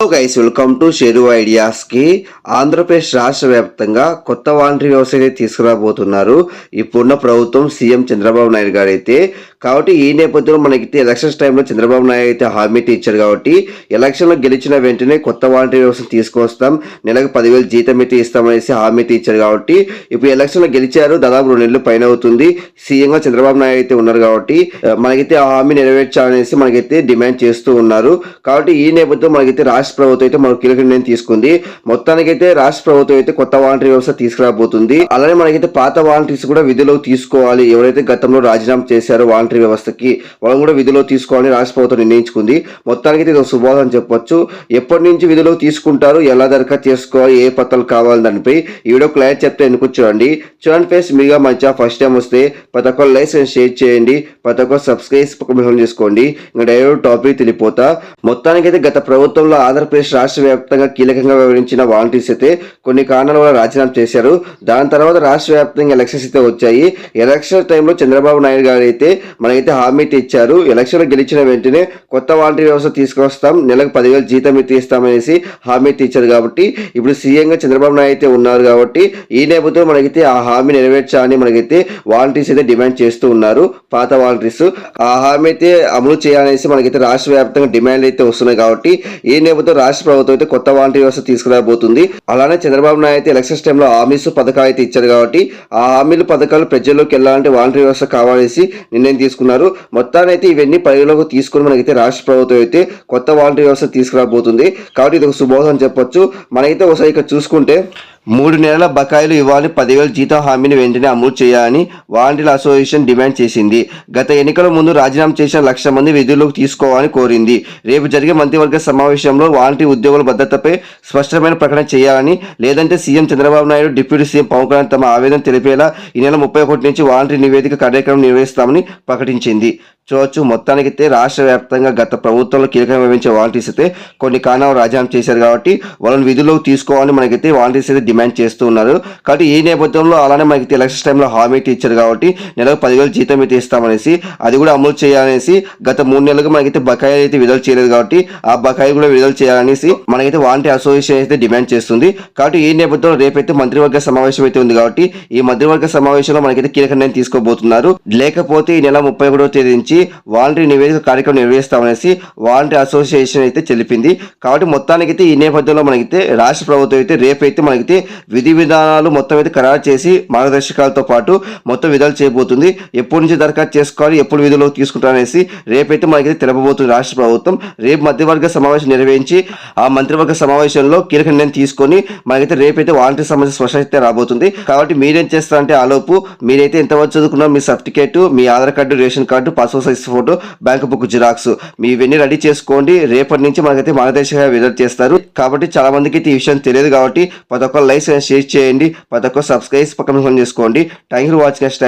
Guys welcome to Sheru ఐడియాస్కి ఆంధ్రప్రదేశ్ రాష్ట్ర వ్యాప్తంగా కొత్త వాలంటరీ వ్యవస్థ అయితే తీసుకురాబోతున్నారు. ఇప్పుడున్న ప్రభుత్వం సీఎం చంద్రబాబు నాయుడు గారు అయితే కాబట్టి ఈ నేపథ్యంలో మనకి ఎలక్షన్స్ టైంలో చంద్రబాబు నాయుడు అయితే హామీ అయితే ఇచ్చారు కాబట్టి ఎలక్షన్లో గెలిచిన వెంటనే కొత్త వాలంటీర్ వ్యవస్థను తీసుకొస్తాం. నెలకు పదివేలు జీతం అయితే ఇస్తామనేసి హామీ అయితే ఇచ్చారు కాబట్టి ఇప్పుడు ఎలక్షన్లో గెలిచారు దాదాపు రెండు నెలలు పైన అవుతుంది. సీఎంగా చంద్రబాబు నాయుడు అయితే ఉన్నారు కాబట్టి మనకైతే ఆ హామీ నెరవేర్చాలనేసి మనకైతే డిమాండ్ చేస్తూ ఉన్నారు. కాబట్టి ఈ నేపథ్యంలో మనకైతే రాష్ట్ర ప్రభుత్వం అయితే మనకు కీలక నిర్ణయం తీసుకుంది. మొత్తానికైతే రాష్ట్ర ప్రభుత్వం అయితే కొత్త వాలంటీర్ వ్యవస్థ తీసుకురాబోతుంది. అలానే మనకైతే పాత వాలంటీర్స్ కూడా విధిలో తీసుకోవాలి. ఎవరైతే గతంలో రాజీనామా చేశారో వాలంటీర్ వ్యవస్థకి వాళ్ళు కూడా విధిలో తీసుకోవాలని రాష్ట్ర ప్రభుత్వం నిర్ణయించుకుంది. మొత్తానికి ఇది ఒక శుభోదం చెప్పొచ్చు. ఎప్పటి నుంచి విధిలో తీసుకుంటారు? ఎలా దరఖాస్తు చేసుకోవాలి? ఏ పత్రాలు కావాలి? దానిపై ఈ వీడియో క్లారిటీ చెప్తే ఎందుకు చూడండి చూడండి ఫేస్ మీగా మంచిగా ఫస్ట్ టైం వస్తే ప్రతి లైసెన్స్ షేర్ చేయండి. ప్రతి ఒక్కరు సబ్స్క్రైబ్ పక్కన చేసుకోండి. ఇంకా డైరెక్ట్ టాపిక్ తెలిపోతా మొత్తానికైతే గత ప్రభుత్వంలో ఆంధ్రప్రదేశ్ రాష్ట్ర వ్యాప్తంగా కీలకంగా వివరించిన వాలంటీర్స్ అయితే కొన్ని కారణాల వల్ల రాజీనామా చేశారు. దాని తర్వాత రాష్ట్ర వ్యాప్తంగా ఎలక్షన్స్ అయితే వచ్చాయి. ఎలక్షన్ టైంలో చంద్రబాబు నాయుడు గారు అయితే మనకైతే హామీ ఇచ్చారు. ఎలక్షన్ గెలిచిన వెంటనే కొత్త వాలంటీర్ వ్యవస్థ తీసుకొస్తాం. నెలకు పదివేలు జీతం అయితే ఇస్తామనేసి హామీ ఇచ్చారు కాబట్టి ఇప్పుడు సీఎంగా చంద్రబాబు నాయుడు అయితే ఉన్నారు కాబట్టి ఈ నేపథ్యంలో మనకైతే ఆ హామీ నెరవేర్చాలని మనకైతే వాలంటీర్స్ అయితే డిమాండ్ చేస్తూ ఉన్నారు. పాత వాలంటీర్స్ ఆ హామీ అయితే అమలు చేయాలనేసి మనకైతే రాష్ట్ర వ్యాప్తంగా డిమాండ్ అయితే వస్తున్నాయి కాబట్టి ఈ నేపథ్యంలో రాష్ట్ర ప్రభుత్వం అయితే కొత్త వాలంటీర్ వ్యవస్థ తీసుకురాబోతుంది. అలానే చంద్రబాబు నాయుడు అయితే ఎలక్షన్స్ టైంలో హామీస్ పథకాలు అయితే ఇచ్చారు కాబట్టి ఆ హామీలు పథకాలు ప్రజల్లోకి వెళ్ళాలంటే వాలంటీర్ వ్యవస్థ కావాలనేసి నిర్ణయం తీసుకున్నారు. మొత్తాన్ని అయితే ఇవన్నీ పరిగణలోకి తీసుకుని మనకైతే రాష్ట్ర ప్రభుత్వం అయితే కొత్త వాలంటీర్ వ్యవస్థ తీసుకురాబోతుంది. కాబట్టి ఇది ఒక శుభోదం చెప్పొచ్చు. మనకైతే ఒకసారి ఇక్కడ చూసుకుంటే మూడు నెలల బకాయిలు ఇవ్వాలి పదివేల జీతం హామీని వెంటనే అమలు చేయాలని వాలంటీర్ల అసోసియేషన్ డిమాండ్ చేసింది. గత ఎన్నికల ముందు రాజీనామా చేసిన లక్ష మంది విధుల్లోకి తీసుకోవాలని కోరింది. రేపు జరిగే మంత్రివర్గ సమావేశంలో వాలంటీర్ ఉద్యోగుల భద్రతపై స్పష్టమైన ప్రకటన చేయాలని లేదంటే CM Chandrababu Naidu deputy CM Pawan Kalyan తమ ఆవేదన తెలిపేలా ఈ నెల ముప్పై ఒకటి నుంచి వాలంటీర్ నివేదిక కార్యక్రమం నిర్వహిస్తామని ప్రకటించింది. చూడొచ్చు మొత్తానికైతే రాష్ట్ర వ్యాప్తంగా గత ప్రభుత్వంలో కీలకంగా వహించే వాలంటీర్స్ అయితే కొన్ని కారణాలు రాజీనామా చేశారు కాబట్టి వాళ్ళని విధుల్లోకి తీసుకోవాలని మనకైతే వాలంటీర్స్ అయితే డిమాండ్ చేస్తూ ఉన్నారు. కాబట్టి ఈ నేపథ్యంలో అలానే మనకి ఎలక్షన్ టైంలో హామీ అయితే ఇచ్చారు కాబట్టి నెలకు పదివేలు జీతం అయితే ఇస్తామనేసి అది కూడా అమలు చేయాలనేసి గత మూడు నెలలుగా మనకైతే బకాయిలు అయితే విడుదల చేయలేదు కాబట్టి ఆ బకాయిలు కూడా విడుదల చేయాలనేసి మనకైతే వాలంటీర్ అసోసియేషన్ అయితే డిమాండ్ చేస్తుంది. కాబట్టి ఈ నేపథ్యంలో రేపైతే మంత్రివర్గ సమావేశం అయితే ఉంది కాబట్టి ఈ మంత్రివర్గ సమావేశంలో మనకైతే కీలక నిర్ణయం తీసుకోబోతున్నారు. లేకపోతే ఈ నెల ముప్పై ఒకటో తేదీ నుంచి వాలంటీర్ నివేదిక కార్యక్రమం నిర్వహిస్తామనేసి వాలంటీర్ అసోసియేషన్ అయితే తెలిపింది కాబట్టి మొత్తానికైతే ఈ నేపథ్యంలో మనకైతే రాష్ట్ర ప్రభుత్వం అయితే రేపైతే మనకైతే విధి విధానాలు మొత్తం అయితే ఖరారు చేసి మార్గదర్శకాలతో పాటు మొత్తం విధాలు చేయబోతుంది. ఎప్పటి నుంచి దరఖాస్తు చేసుకోవాలి ఎప్పుడు విధులు తీసుకుంటారనేసి రేపైతే మనకైతే తెలపబోతుంది రాష్ట్ర ప్రభుత్వం. రేపు మధ్యవర్గ సమావేశం నిర్వహించి ఆ మంత్రివర్గ సమావేశంలో కీలక నిర్ణయం తీసుకొని మనకైతే రేపైతే వాలంటీర్ సమస్య స్పష్టత అయితే రాబోతుంది. కాబట్టి మీరేం చేస్తారంటే ఆలోపు మీరైతే ఎంతవరకు చదువుకున్నా మీ సర్టిఫికేట్ మీ Aadhaar card ration card passport size photo bank book xerox మీ ఇవన్నీ రెడీ చేసుకోండి. రేపటి నుంచి మనకైతే మార్గదర్శకంగా విడుదల చేస్తారు. కాబట్టి చాలా మందికి అయితే ఈ విషయం తెలియదు కాబట్టి ప్రతి లైక్స్ లైక్ షేర్ చేయండి. ప్రతి ఒక్క సబ్స్క్రైబ్ పక్కన చేసుకోండి థ్యాంక్ యూ వాచింగ్ నెక్స్ట్